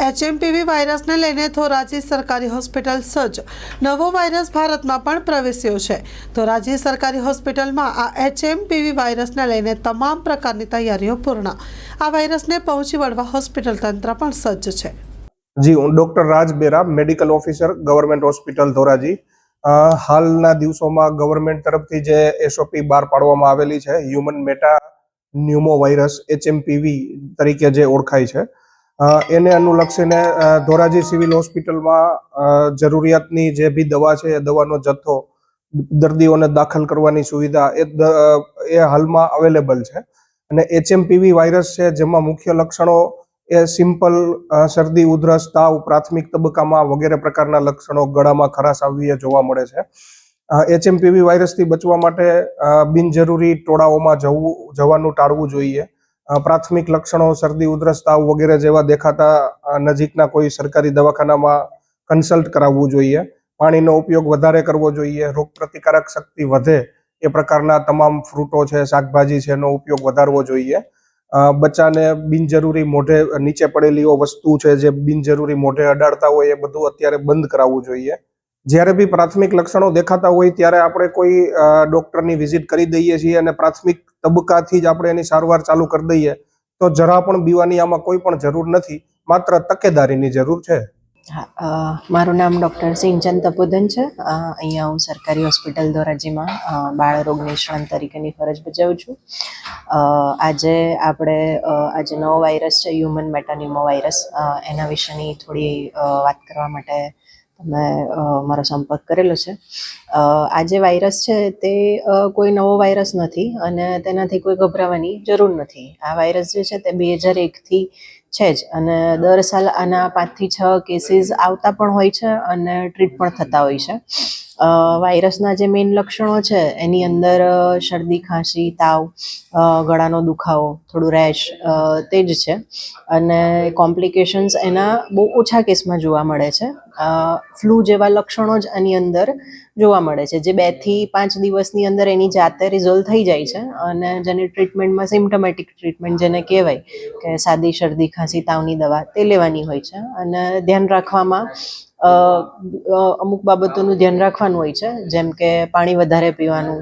HMPV વાયરસને લઈને ધોરાજી સરકારી હોસ્પિટલ સજ્જ. નવો વાયરસ ભારતમાં પણ પ્રવેશ્યો છે. ધોરાજી સરકારી હોસ્પિટલમાં આ એચએમપીવી વાયરસને લઈને તમામ પ્રકારની તૈયારીઓ પૂર્ણ. આ વાયરસને પહોંચી વળવા હોસ્પિટલ તંત્ર પણ સજ્જ છે. જી, હું doctor Raj Bera, medical officer, government hospital Dhoraji. હાલના દિવસોમાં ગવર્મેન્ટ તરફથી જે એસઓપી બહાર પાડવામાં આવેલી છે, human metapneumovirus HMPV તરીકે જે ઓળખાય છે એને અનુલક્ષીને ધોરાજી સિવિલ હોસ્પિટલમાં જરૂરિયાતની જે બી દવા છે, એ દવાનો જથ્થો, દર્દીઓને દાખલ કરવાની સુવિધા એ એ હાલમાં અવેલેબલ છે. અને એચએમપીવી વાયરસ છે, જેમાં મુખ્ય લક્ષણો એ સિમ્પલ શરદી, ઉધરસ, તાવ, પ્રાથમિક તબક્કામાં વગેરે પ્રકારના લક્ષણો ગળામાં ખરાશ આવવી જોવા મળે છે. એચએમપીવી વાયરસથી બચવા માટે બિનજરૂરી ટોળાઓમાં જવું, જવાનું ટાળવું જોઈએ. પ્રાથમિક લક્ષણો, શરદી, ઉધરસ, તાવ વગેરે જેવા દેખાતા નજીકના કોઈ સરકારી દવાખાનામાં કન્સલ્ટ કરાવવું જોઈએ. પાણીનો ઉપયોગ વધારે કરવો જોઈએ. રોગ પ્રતિકારક શક્તિ વધે. એ પ્રકારના તમામ ફ્રૂટો છે, શાકભાજી છે, એનો ઉપયોગ વધારવો જોઈએ. બચ્ચાને બિનજરૂરી મોઢે, નીચે પડેલીઓ વસ્તુ છે, જે બિનજરૂરી મોઢે અડાડતા હોય એ બધું અત્યારે બંધ કરાવવું જોઈએ. જ્યારે બી પ્રાથમિક લક્ષણો દેખાતા હોય ત્યારે આપણે કોઈ ડૉક્ટરની વિઝિટ કરી દઈએ છીએ અને પ્રાથમિક તબક્કાથી જ આપણે એની સારવાર ચાલુ કરી દઈએ, તો જરા પણ બીવાની આમાં કોઈ પણ જરૂર નથી. માત્ર તકેદારીની જરૂર છે. મારું નામ ડૉક્ટર સિંચન તપોધન છે. અહીંયા હું સરકારી હોસ્પિટલ ધોરાજીમાં બાળરોગ નિષ્ણાંત તરીકેની ફરજ બજાવું છું. આજે આપણે આજે નવો વાયરસ છે, હ્યુમન મેટાનિમો વાયરસ. એના વિશેની થોડી વાત કરવા માટે તમે મારો સંપર્ક કરેલો છે. આ જે વાયરસ છે તે કોઈ નવો વાયરસ નથી અને તેનાથી કોઈ ગભરાવાની જરૂર નથી. આ વાયરસ જે છે તે બે હજાર એકથી છે જ અને દર સાલ આના પાંચથી છ કેસીસ આવતા પણ હોય છે અને ટ્રીટ પણ થતા હોય છે. વાયરસના જે મેઇન લક્ષણો છે એની અંદર શરદી, ખાંસી, તાવ ગળાનો દુખાવો, થોડું રેશ તે જ છે. અને કોમ્પ્લિકેશન્સ એના બહુ ઓછા કેસમાં જોવા મળે છે. ફ્લૂ જેવા લક્ષણો જ આની અંદર જોવા મળે છે, જે બેથી પાંચ દિવસની અંદર એની જાતે રિઝોલ્વ થઈ જાય છે અને જેની ટ્રીટમેન્ટમાં સિમ્ટમેટિક ટ્રીટમેન્ટ જેને કહેવાય કે સાદી, શરદી, ખાંસી, તાવની દવા તે લેવાની હોય છે અને ધ્યાન રાખવામાં અમુક બાબતોનું ધ્યાન રાખવાનું હોય છે, જેમ કે પાણી વધારે પીવાનું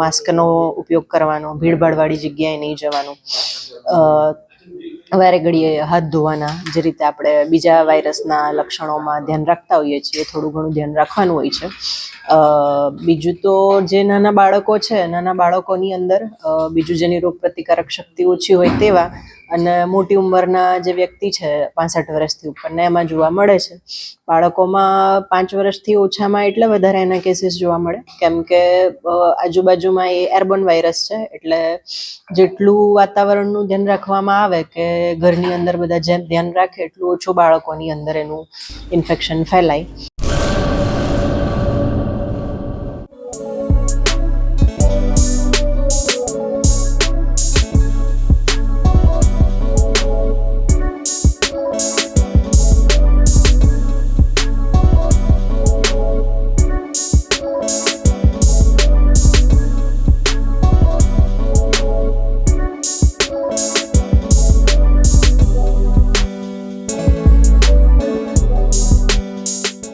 માસ્કનો ઉપયોગ કરવાનો, ભીડભાડવાળી જગ્યાએ નહીં જવાનું વારે ઘડીએ હાથ ધોવાના જે રીતે આપણે બીજા વાયરસના લક્ષણોમાં ધ્યાન રાખતા હોઈએ છીએ, થોડું ઘણું ધ્યાન રાખવાનું હોય છે. બીજું તો જે નાના બાળકો છે, નાના બાળકોની અંદર બીજું જેની રોગ પ્રતિકારક શક્તિ ઓછી હોય તેવા અને મોટી ઉંમરના જે વ્યક્તિ છે, પાસઠ વર્ષથી ઉપરને, એમાં જોવા મળે છે. બાળકોમાં પાંચ વર્ષથી ઓછામાં એટલે વધારે એના કેસીસ જોવા મળે. કેમ કે આજુબાજુમાં એ એરબોન વાયરસ છે, એટલે જેટલું વાતાવરણનું ધ્યાન રાખવામાં આવે કે ઘરની અંદર બધા જેમ ધ્યાન રાખે, એટલું ઓછું બાળકોની અંદર એનું ઇન્ફેક્શન ફેલાય.